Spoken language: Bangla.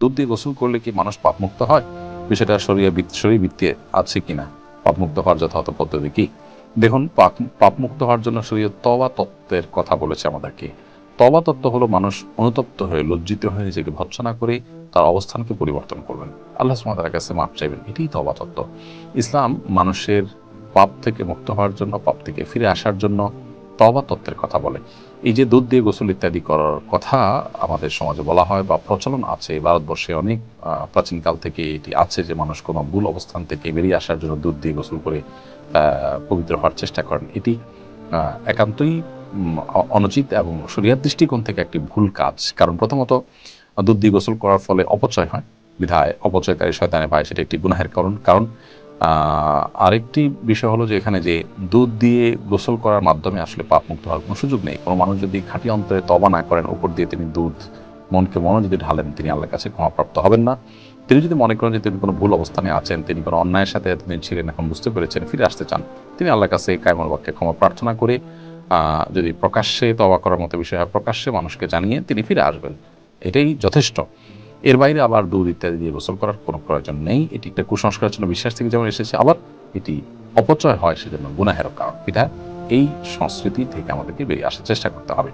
দুধ দিয়ে গোসল করলে কি মানুষ পাপমুক্ত হয়? বিষয়টা শরীরে শরীর বৃত্তিয়ে আছে কিনা? পাপমুক্ত হওয়ার যথাযথ পদ্ধতি কি? দেখুন, পাপ- পাপমুক্ত হওয়ার জন্য শরীর তবা তত্ত্বের কথা বলেছে আমাদেরকে। তবা তত্ত্ব হলো মানুষ অনুতপ্ত হয়ে, লজ্জিত হয়ে নিজেকে ভৎসনা করে তার অবস্থানকে পরিবর্তন করবেন। আল্লাহ সুমাতার কাছে মাপ চাইবেন, এটাই তবা তত্ত্ব। ইসলাম মানুষের পাপ থেকে মুক্ত হওয়ার জন্য, পাপ থেকে ফিরে আসার জন্য তবা তত্ত্বের কথা বলে। এই যে দুধ দিয়ে গোসল ইত্যাদি করার কথা আমাদের সমাজে বলা হয় বা প্রচলন আছে ভারতবর্ষে অনেক প্রাচীনকাল থেকে এটি আছে যে মানুষ কোনো ভুল অবস্থান থেকে বেরিয়ে আসার জন্য দুধ দিয়ে গোসল করে পবিত্র হওয়ার চেষ্টা করেন। এটি একান্তই অনুচিত এবং শরীয়ত দৃষ্টিকোণ থেকে একটি ভুল কাজ। কারণ প্রথমত, দুধ দিয়ে গোসল করার ফলে অপচয় হয়, বিধায় অপচয়কারী শয়তানে পায় সেটা একটি গুনাহের কারণ। কারণ আরেকটি বিষয় হলো যে এখানে যে দুধ দিয়ে গোসল করার মাধ্যমে আসলে পাপ মুক্ত হওয়ার কোনো সুযোগ নেই। কোনো মানুষ যদি খাঁটি অন্তরে তবা না করেন, উপর দিয়ে তিনি দুধ, মনকে মনে যদি ঢালেন, তিনি আল্লাহর কাছে ক্ষমাপ্রাপ্ত হবেন না। তিনি যদি মনে করেন যে তিনি কোনো ভুল অবস্থানে আছেন, তিনি কোনো অন্যায়ের সাথে এতদিন ছিলেন এখন বুঝতে পেরেছেন, ফিরে আসতে চান, তিনি আল্লাহর কাছে কায়মল বাক্যে ক্ষমা প্রার্থনা করে যদি প্রকাশ্যে তবা করার মতো বিষয় হয়, প্রকাশ্যে মানুষকে জানিয়ে তিনি ফিরে আসবেন। এটাই যথেষ্ট। এর বাইরে আবার দুধ ইত্যাদি দিয়ে গোসল করার কোনো প্রয়োজন নেই। এটি একটা কুসংস্কারের জন্য বিশ্বাস থেকে যেমন এসেছে, আবার এটি অপচয় হয় সেজন্য গুনাহের কারণ। বিধায় এই সংস্কৃতি থেকে আমাদেরকে বেরিয়ে আসার চেষ্টা করতে হবে।